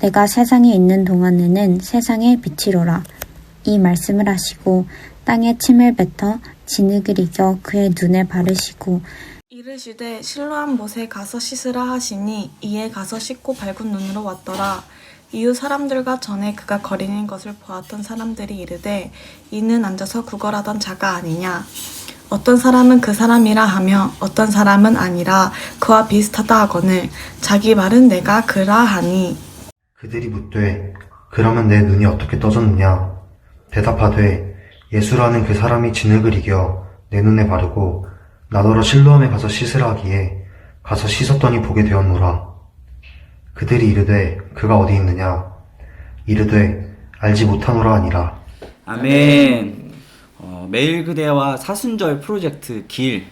내가 세상에 있는 동안에는 세상의 빛이로라. 이 말씀을 하시고 땅에 침을 뱉어 진흙을 이겨 그의 눈에 바르시고 이르시되 실로한 못에 가서 씻으라 하시니 이에 가서 씻고 밝은 눈으로 왔더라. 이후 사람들과 전에 그가 거리는 것을 보았던 사람들이 이르되 이는 앉아서 구걸하던 자가 아니냐. 어떤 사람은 그 사람이라 하며 어떤 사람은 아니라 그와 비슷하다 하거늘 자기 말은 내가 그라 하니 그들이 묻되 그러면 내 눈이 어떻게 떠졌느냐 대답하되 예수라는 그 사람이 진흙을 이겨 내 눈에 바르고 나더러 실로암에 가서 씻으라 하기에 가서 씻었더니 보게 되었노라 그들이 이르되 그가 어디 있느냐 이르되 알지 못하노라 아니라 아멘. 어, 매일 그대와 사순절 프로젝트 길.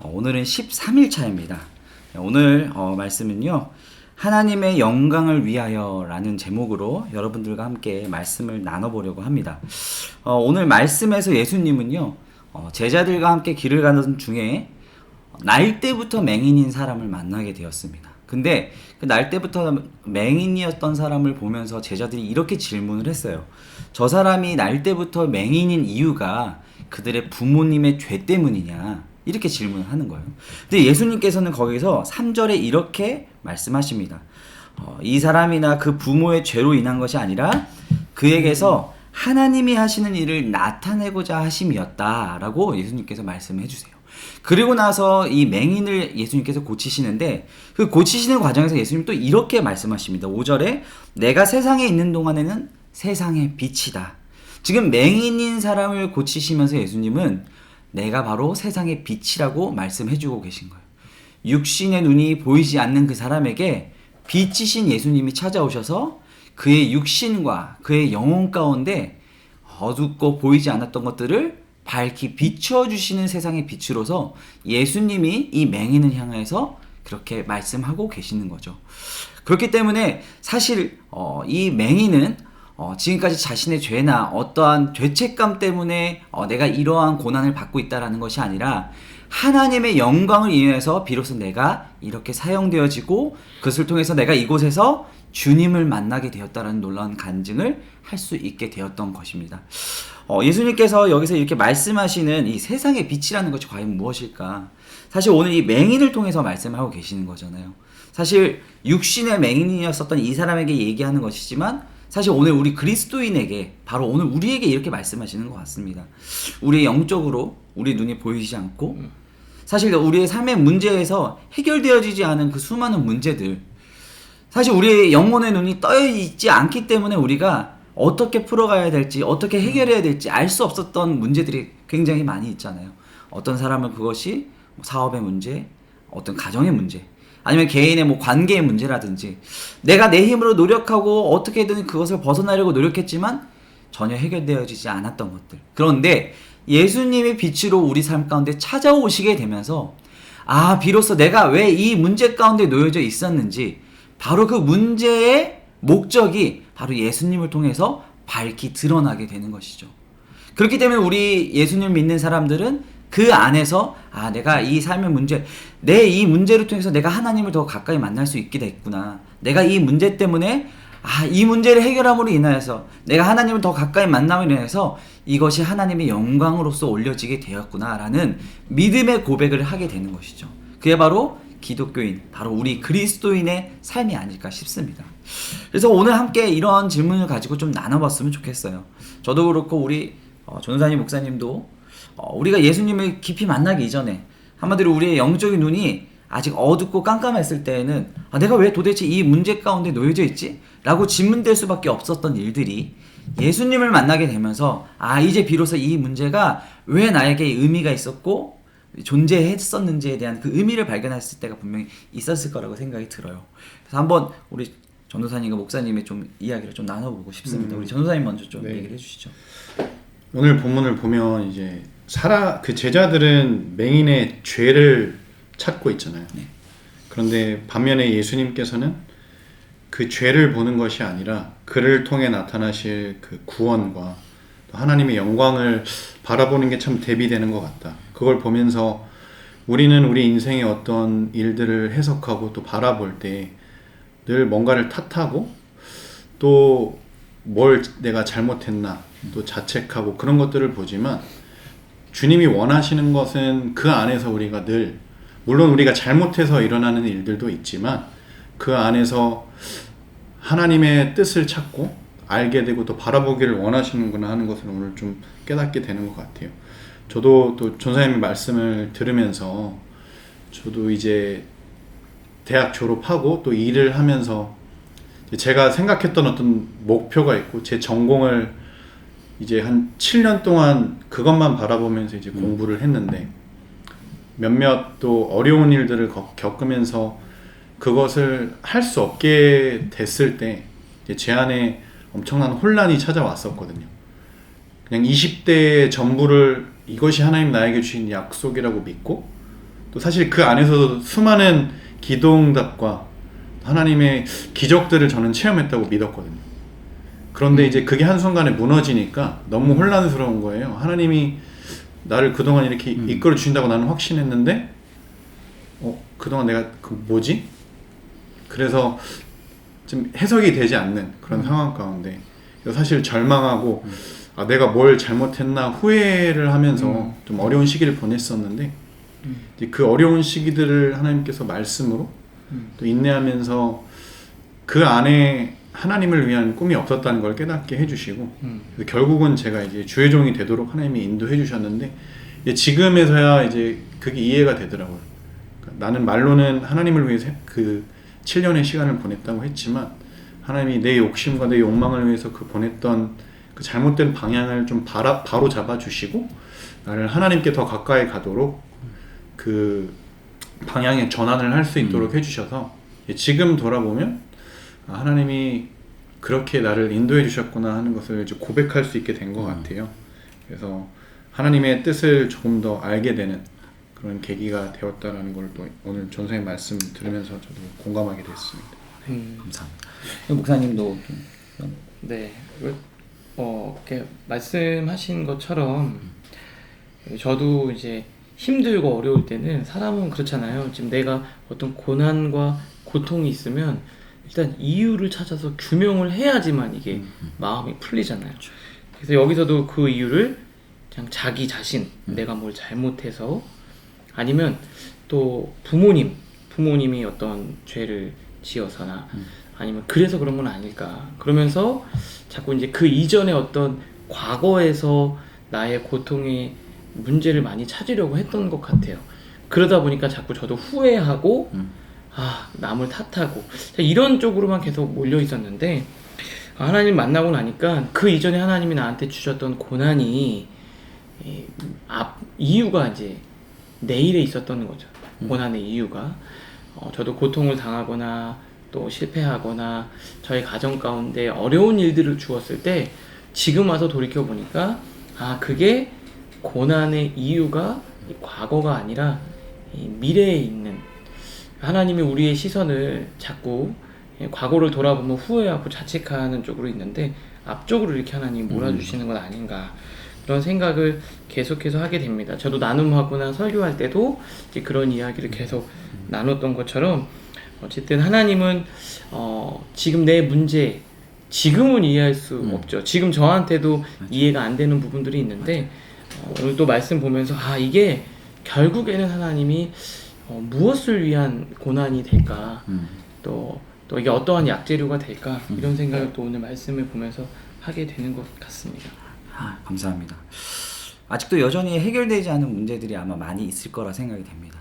어, 오늘은 13일 차입니다. 오늘 어, 말씀은요. 하나님의 영광을 위하여라는 제목으로 여러분들과 함께 말씀을 나눠보려고 합니다. 어, 오늘 말씀에서 예수님은요. 어, 제자들과 함께 길을 가는 중에 날 때부터 맹인인 사람을 만나게 되었습니다. 근데 그 날 때부터 맹인이었던 사람을 보면서 제자들이 이렇게 질문을 했어요. 저 사람이 날 때부터 맹인인 이유가 그들의 부모님의 죄 때문이냐? 이렇게 질문을 하는 거예요. 근데 예수님께서는 거기서 3절에 이렇게 말씀하십니다. 어, 이 사람이나 그 부모의 죄로 인한 것이 아니라 그에게서 하나님이 하시는 일을 나타내고자 하심이었다라고 예수님께서 말씀해 주세요. 그리고 나서 이 맹인을 예수님께서 고치시는데 그 고치시는 과정에서 예수님 또 이렇게 말씀하십니다. 5절에 내가 세상에 있는 동안에는 세상의 빛이다. 지금 맹인인 사람을 고치시면서 예수님은 내가 바로 세상의 빛이라고 말씀해 주고 계신 거예요. 육신의 눈이 보이지 않는 그 사람에게 빛이신 예수님이 찾아오셔서 그의 육신과 그의 영혼 가운데 어둡고 보이지 않았던 것들을 밝히 비춰주시는 세상의 빛으로서 예수님이 이 맹인을 향해서 그렇게 말씀하고 계시는 거죠. 그렇기 때문에 사실 어, 이 맹인은 어, 지금까지 자신의 죄나 어떠한 죄책감 때문에 어, 내가 이러한 고난을 받고 있다라는 것이 아니라 하나님의 영광을 인해서 비로소 내가 이렇게 사용되어지고 그것을 통해서 내가 이곳에서 주님을 만나게 되었다라는 놀라운 간증을 할 수 있게 되었던 것입니다. 어, 예수님께서 여기서 이렇게 말씀하시는 이 세상의 빛이라는 것이 과연 무엇일까? 사실 오늘 이 맹인을 통해서 말씀하고 계시는 거잖아요. 사실 육신의 맹인이었었던 이 사람에게 얘기하는 것이지만 사실 오늘 우리 그리스도인에게 바로 오늘 우리에게 이렇게 말씀하시는 것 같습니다. 우리 영적으로 우리 눈이 보이지 않고 사실 우리의 삶의 문제에서 해결되어지지 않은 그 수많은 문제들 사실 우리의 영혼의 눈이 떠 있지 않기 때문에 우리가 어떻게 풀어가야 될지 어떻게 해결해야 될지 알 수 없었던 문제들이 굉장히 많이 있잖아요. 어떤 사람은 그것이 뭐 사업의 문제, 어떤 가정의 문제, 아니면 개인의 뭐 관계의 문제라든지 내가 내 힘으로 노력하고 어떻게든 그것을 벗어나려고 노력했지만 전혀 해결되어지지 않았던 것들. 그런데 예수님의 빛으로 우리 삶 가운데 찾아오시게 되면서 아 비로소 내가 왜 이 문제 가운데 놓여져 있었는지 바로 그 문제의 목적이 바로 예수님을 통해서 밝히 드러나게 되는 것이죠. 그렇기 때문에 우리 예수님 믿는 사람들은 그 안에서 아 내가 이 삶의 문제 내 이 문제를 통해서 내가 하나님을 더 가까이 만날 수 있게 됐구나. 내가 이 문제 때문에 아 이 문제를 해결함으로 인하여서 내가 하나님을 더 가까이 만남으로 인해서 이것이 하나님의 영광으로서 올려지게 되었구나라는 믿음의 고백을 하게 되는 것이죠. 그게 바로 기독교인, 바로 우리 그리스도인의 삶이 아닐까 싶습니다. 그래서 오늘 함께 이런 질문을 가지고 좀 나눠봤으면 좋겠어요. 저도 그렇고 우리 어, 전우사님 목사님도 어, 우리가 예수님을 깊이 만나기 이전에 한마디로 우리의 영적인 눈이 아직 어둡고 깜깜했을 때에는 아, 내가 왜 도대체 이 문제 가운데 놓여져 있지? 라고 질문될 수밖에 없었던 일들이 예수님을 만나게 되면서 아 이제 비로소 이 문제가 왜 나에게 의미가 있었고 존재했었는지에 대한 그 의미를 발견했을 때가 분명히 있었을 거라고 생각이 들어요. 그래서 한번 우리 전도사님과 목사님의 좀 이야기를 좀 나눠보고 싶습니다. 음. 우리 전도사님 먼저 좀 네. 얘기를 해주시죠. 오늘 본문을 보면 이제 사라 그 제자들은 맹인의 죄를 찾고 있잖아요. 그런데 반면에 예수님께서는 그 죄를 보는 것이 아니라 그를 통해 나타나실 그 구원과 또 하나님의 영광을 바라보는 게 참 대비되는 것 같다. 그걸 보면서 우리는 우리 인생의 어떤 일들을 해석하고 또 바라볼 때 늘 뭔가를 탓하고 또 뭘 내가 잘못했나 또 자책하고 그런 것들을 보지만 주님이 원하시는 것은 그 안에서 우리가 늘 물론 우리가 잘못해서 일어나는 일들도 있지만 그 안에서 하나님의 뜻을 찾고 알게 되고 또 바라보기를 원하시는구나 하는 것을 오늘 좀 깨닫게 되는 것 같아요. 저도 또 전사님의 말씀을 들으면서 저도 이제 대학 졸업하고 또 일을 하면서 제가 생각했던 어떤 목표가 있고 제 전공을 이제 한 7년 동안 그것만 바라보면서 이제 공부를 했는데 몇몇 또 어려운 일들을 겪- 겪으면서 그것을 할 수 없게 됐을 때 제 안에 엄청난 혼란이 찾아왔었거든요. 그냥 20대의 전부를 이것이 하나님 나에게 주신 약속이라고 믿고 또 사실 그 안에서도 수많은 기도 응답과 하나님의 기적들을 저는 체험했다고 믿었거든요. 그런데 이제 그게 한순간에 무너지니까 너무 혼란스러운 거예요. 하나님이 나를 그동안 이렇게 이끌어 주신다고 나는 확신했는데, 어, 그동안 내가 그 뭐지? 그래서 좀 해석이 되지 않는 그런 상황 가운데 사실 절망하고 아, 내가 뭘 잘못했나 후회를 하면서 좀 어려운 시기를 보냈었는데 그 어려운 시기들을 하나님께서 말씀으로 또 인내하면서 그 안에 하나님을 위한 꿈이 없었다는 걸 깨닫게 해주시고 그래서 결국은 제가 이제 주의 종이 되도록 하나님이 인도해 주셨는데 지금에서야 이제 그게 이해가 되더라고요. 그러니까 나는 말로는 하나님을 위해서 그 7년의 시간을 보냈다고 했지만 하나님이 내 욕심과 내 욕망을 위해서 그 보냈던 그 잘못된 방향을 좀 바라, 바로 잡아 주시고 나를 하나님께 더 가까이 가도록 그 방향의 전환을 할 수 있도록 해주셔서 지금 돌아보면 아, 하나님이 그렇게 나를 인도해 주셨구나 하는 것을 이제 고백할 수 있게 된 것 같아요. 그래서 하나님의 뜻을 조금 더 알게 되는 그런 계기가 되었다라는 걸 또 오늘 전생의 말씀 들으면서 저도 공감하게 됐습니다. 음, 감사합니다. 목사님도 좀 네. 그, 어, 이렇게 말씀하신 것처럼 저도 이제 힘들고 어려울 때는 사람은 그렇잖아요. 지금 내가 어떤 고난과 고통이 있으면 일단 이유를 찾아서 규명을 해야지만 이게 마음이 풀리잖아요. 그래서 여기서도 그 이유를 그냥 자기 자신, 내가 뭘 잘못해서 아니면 또 부모님, 부모님이 어떤 죄를 지어서나 아니면 그래서 그런 건 아닐까. 그러면서 자꾸 이제 그 이전에 어떤 과거에서 나의 고통의 문제를 많이 찾으려고 했던 것 같아요. 그러다 보니까 자꾸 저도 후회하고 아 남을 탓하고. 이런 쪽으로만 계속 몰려 있었는데 하나님 만나고 나니까 그 이전에 하나님이 나한테 주셨던 고난이 이, 앞 이유가 이제 내일에 있었던 거죠. 고난의 이유가. 어, 저도 고통을 당하거나 또 실패하거나 저의 가정 가운데 어려운 일들을 주었을 때 지금 와서 돌이켜 보니까 아 그게 고난의 이유가 이 과거가 아니라 이 미래에 있는 하나님이 우리의 시선을 자꾸 예, 과거를 돌아보면 후회하고 자책하는 쪽으로 있는데 앞쪽으로 이렇게 하나님이 몰아주시는 건 아닌가. 그런 생각을 계속해서 하게 됩니다. 저도 나눔하거나 설교할 때도 그런 이야기를 계속 나눴던 것처럼 어쨌든 하나님은 어, 지금 내 문제 지금은 이해할 수 없죠. 지금 저한테도 이해가 안 되는 부분들이 있는데 어, 오늘 또 말씀 보면서 아 이게 결국에는 하나님이 어, 무엇을 위한 고난이 될까 또, 또 이게 어떠한 약재료가 될까 이런 생각을 또 오늘 말씀을 보면서 하게 되는 것 같습니다. 아, 감사합니다. 아직도 여전히 해결되지 않은 문제들이 아마 많이 있을 거라 생각이 됩니다.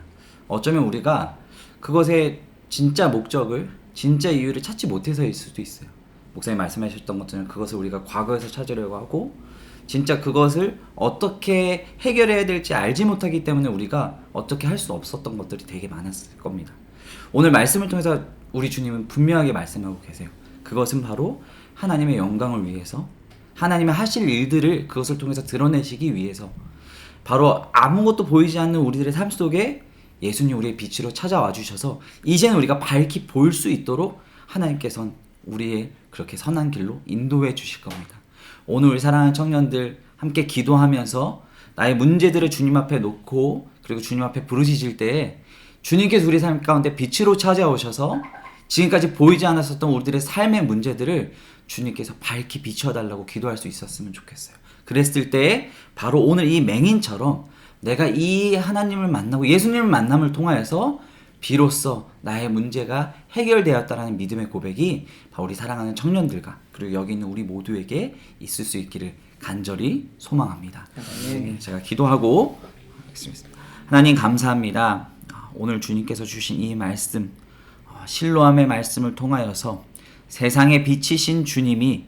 어쩌면 우리가 그것의 진짜 목적을, 진짜 이유를 찾지 못해서일 수도 있어요. 목사님 말씀하셨던 것처럼 그것을 우리가 과거에서 찾으려고 하고 진짜 그것을 어떻게 해결해야 될지 알지 못하기 때문에 우리가 어떻게 할 수 없었던 것들이 되게 많았을 겁니다. 오늘 말씀을 통해서 우리 주님은 분명하게 말씀하고 계세요. 그것은 바로 하나님의 영광을 위해서 하나님의 하실 일들을 그것을 통해서 드러내시기 위해서 바로 아무것도 보이지 않는 우리들의 삶 속에 예수님 우리의 빛으로 찾아와 주셔서 이제는 우리가 밝히 보일 수 있도록 하나님께서는 우리의 그렇게 선한 길로 인도해 주실 겁니다. 오늘 우리 사랑하는 청년들 함께 기도하면서 나의 문제들을 주님 앞에 놓고 그리고 주님 앞에 부르짖을 때에 주님께서 우리 삶 가운데 빛으로 찾아오셔서 지금까지 보이지 않았었던 우리들의 삶의 문제들을 주님께서 밝히 비춰달라고 기도할 수 있었으면 좋겠어요. 그랬을 때 바로 오늘 이 맹인처럼 내가 이 하나님을 만나고 예수님을 만남을 통하여서 비로소 나의 문제가 해결되었다라는 믿음의 고백이 우리 사랑하는 청년들과 그리고 여기 있는 우리 모두에게 있을 수 있기를 간절히 소망합니다. 네, 제가 기도하고 하겠습니다. 하나님 감사합니다. 오늘 주님께서 주신 이 말씀 어, 실로함의 말씀을 통하여서 세상에 비치신 주님이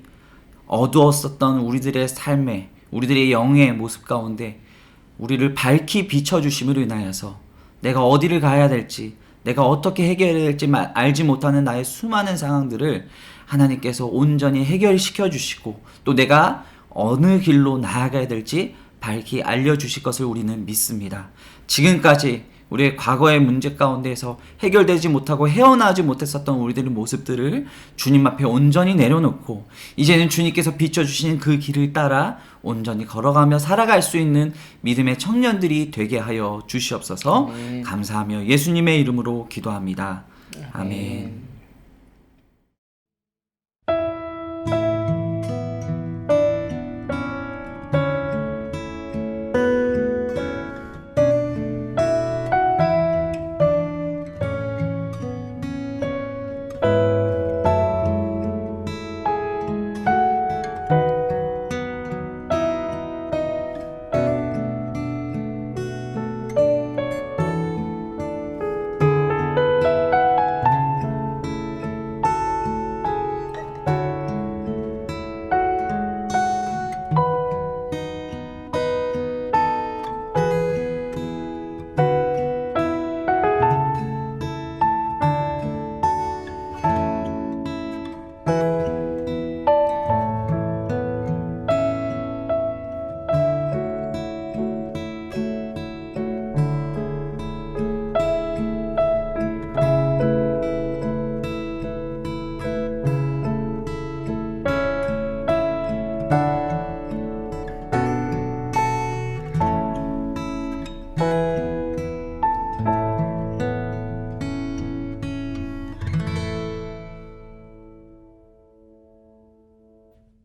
어두웠었던 우리들의 삶에 우리들의 영의 모습 가운데 우리를 밝히 비춰 주심으로 인하여서 내가 어디를 가야 될지 내가 어떻게 해결해야 될지 마- 알지 못하는 나의 수많은 상황들을 하나님께서 온전히 해결시켜 주시고 또 내가 어느 길로 나아가야 될지 밝히 알려 주실 것을 우리는 믿습니다. 지금까지 우리의 과거의 문제 가운데에서 해결되지 못하고 헤어나지 못했었던 우리들의 모습들을 주님 앞에 온전히 내려놓고 이제는 주님께서 비춰주신 그 길을 따라 온전히 걸어가며 살아갈 수 있는 믿음의 청년들이 되게 하여 주시옵소서 감사하며 예수님의 이름으로 기도합니다. 아멘.